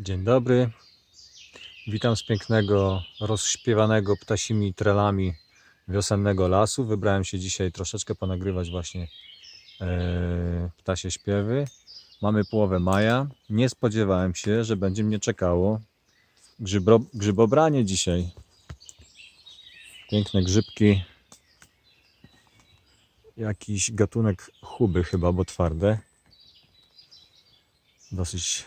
Dzień dobry. Witam z pięknego, rozśpiewanego ptasimi trelami wiosennego lasu. Wybrałem się dzisiaj troszeczkę ponagrywać właśnie e, ptasie śpiewy. Mamy połowę maja. Nie spodziewałem się, że będzie mnie czekało grzybro, grzybobranie dzisiaj. Piękne grzybki. Jakiś gatunek chuby chyba, bo twarde. Dosyć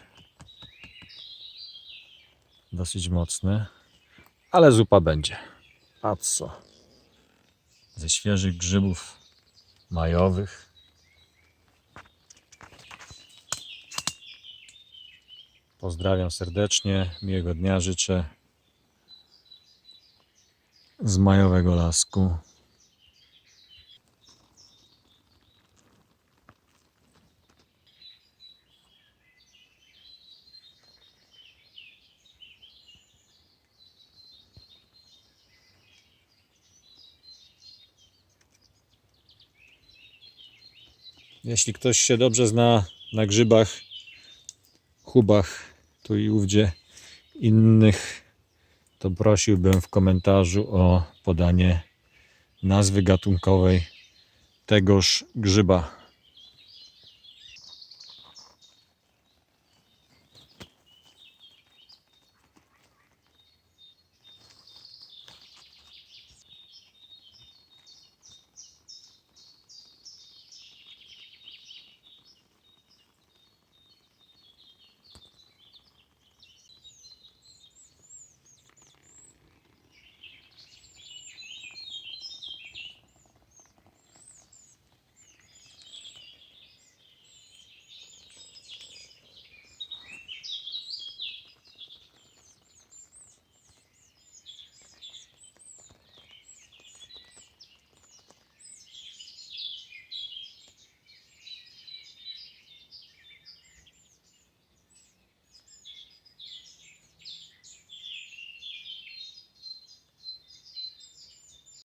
dosyć mocny, ale zupa będzie. A co? Ze świeżych grzybów majowych. Pozdrawiam serdecznie, miłego dnia życzę z majowego lasku. Jeśli ktoś się dobrze zna na grzybach, chubach, tu i ówdzie innych, to prosiłbym w komentarzu o podanie nazwy gatunkowej tegoż grzyba.